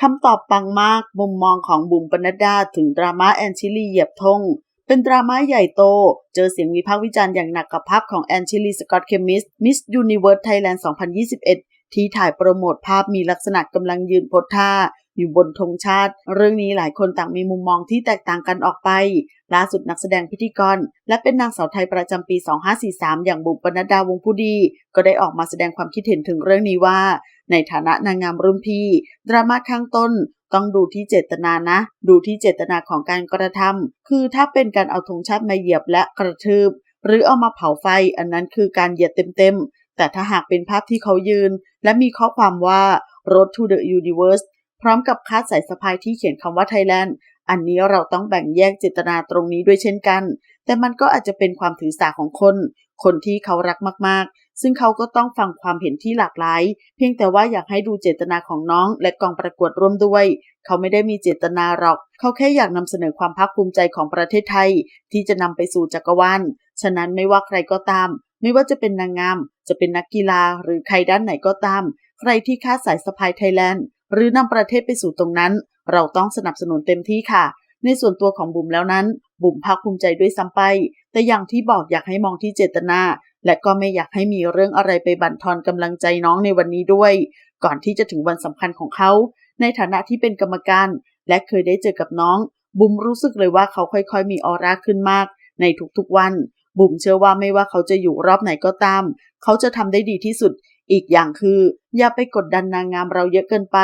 คำตอบปังมากมุมมองของบุ๋มปนัดดาถึงดราม่าแอนชิลีเหยียบธงเป็นดราม่าใหญ่โต เจอเสียงวิพากษ์วิจารณ์อย่างหนักกับภาพของแอนชิลีสกอตเคมิสมิสยูนิเวิร์สไทยแลนด์ 2021 ที่ถ่ายโปรโมทภาพมีลักษณะกำลังยืนโพสท่า อยู่บนธงชาติ เรื่องนี้หลายคนต่างมีมุมมองที่แตกต่างกันออกไป ล่าสุดนักแสดงพิธีกร และเป็นนางสาวไทยประจำปี 2543 อย่างบุ๋มปนัดดาวงผู้ดี ก็ได้ออกมาแสดงความคิดเห็นถึงเรื่องนี้ว่า ในฐานะนางงามรุ่นพี่ ดราม่าข้างต้นต้องดูที่เจตนานะ ดูที่เจตนาของการกระทำคือถ้าเป็นการเอาธงชาติมาเหยียบและกระทืบ หรือเอามาเผาไฟอันนั้นคือการเหยียดเต็มๆ แต่ถ้าหากเป็นภาพที่เขายืน และมีข้อความว่า Road to the Universe พร้อมกับคาดสายสะพายที่เขียนคำว่า Thailand อันนี้เราต้องแบ่งแยกเจตนาตรงนี้ด้วยเช่นกัน แต่มันก็อาจจะเป็นความถือสาของคน คนที่เขารักมากๆ ซึ่งเขาก็ต้องฟังความเห็นที่หลากหลาย เพียงแต่ว่าอยากให้ดูเจตนาของน้องและกองประกวดร่วมด้วย เขาไม่ได้มีเจตนาหรอก เขาแค่อยากนำเสนอความภาคภูมิใจของประเทศไทย ที่จะนำไปสู่จักรวาล ฉะนั้นไม่ว่าใครก็ตาม ไม่ว่าจะเป็นนางงาม จะเป็นนักกีฬา หรือใครด้านไหนก็ตาม ใครที่คาดสายสะพายไทยแลนด์ หรือนำประเทศไปสู่ตรงนั้น เราต้องสนับสนุนเต็มที่ค่ะ ในส่วนตัวของบุ๋มแล้วนั้น บุ๋มภาคภูมิใจด้วยซ้ำไป แต่อย่างที่บอกอยากให้มองที่เจตนา และก็ไม่อยากให้มีเรื่องอะไรไปบั่นทอนกำลังใจน้องในวันนี้ด้วย ก่อนที่จะถึงวันสำคัญของเขา ในฐานะที่เป็นกรรมการ และเคยได้เจอกับน้อง บุ๋มรู้สึกเลยว่าเขาค่อยๆ มีออร่าขึ้นมาก ในทุกๆวันบุ๋มเชื่อว่าไม่ว่าเขาจะอยู่รอบไหนก็ตาม เขาจะทำได้ดีที่สุด อีกอย่างคือ อย่าไปกดดันนางงามเราเยอะเกินไป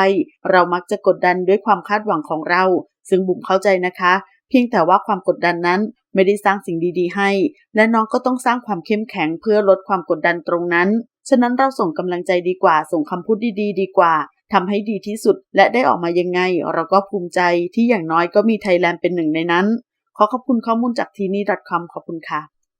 เรามักจะกดดันด้วยความคาดหวังของเรา ซึ่งบุ๋มเข้าใจนะคะ เพียงแต่ว่าความกดดันนั้นไม่ได้สร้างสิ่งดีๆ ให้ และน้องก็ต้องสร้างความเข้มแข็งเพื่อลดความกดดันตรงนั้น ฉะนั้นเราส่งกำลังใจดีกว่า ส่งคำพูดดีๆ ดีกว่าทำให้ดีที่สุด และได้ออกมายังไง เราก็ภูมิใจที่อย่างน้อยก็มีไทยแลนด์เป็นหนึ่งในนั้น ขอขอบคุณข้อมูลจากทีนี่ .com ขอบคุณค่ะ